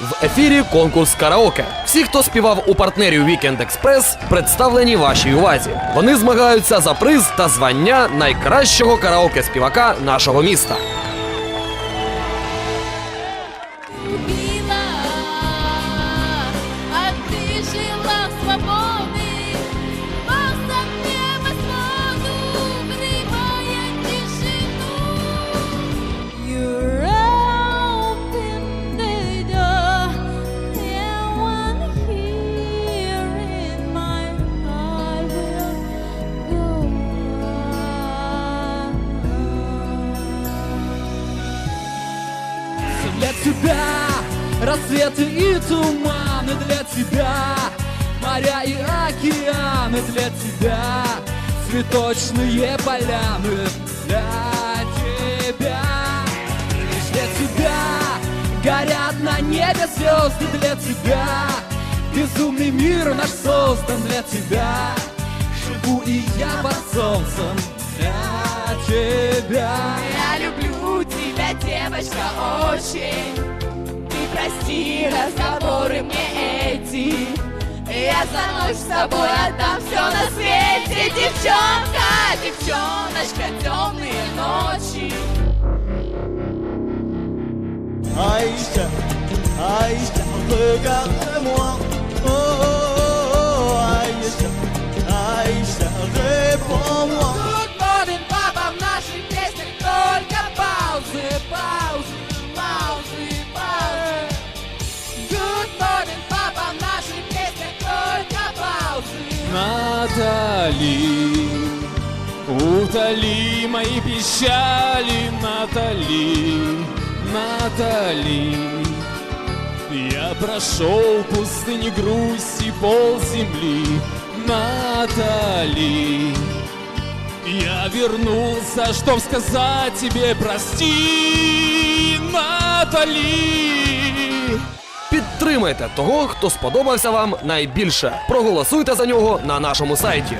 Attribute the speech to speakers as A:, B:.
A: В ефірі конкурс караоке. Всі, хто співав у партнерів Weekend Express, представлені вашій увазі. Вони змагаються за приз та звання найкращого караоке співака нашого міста.
B: любила, а ты жила в
C: Для тебя. Рассветы и туманы Для тебя. Моря и океаны Для тебя. Цветочные поляны Для тебя. Лишь для тебя горят на небе звезды Для тебя. Безумный мир наш создан Для тебя. Живу и я под солнцем
B: девочка, очень. Ты прости разговоры мне эти. Я за ночь с тобой отдам все на свете. Девчонка, девчоночка, темные ночи.
D: Aïcha, Aïcha, regarde-moi.
C: Натали, утоли мои печали, Натали, Натали. Я прошел пустыни грусти пол земли, Натали. Я вернулся, чтоб сказать тебе прости, Натали
A: Підтримайте того, хто сподобався вам найбільше. Проголосуйте за нього на нашому сайті.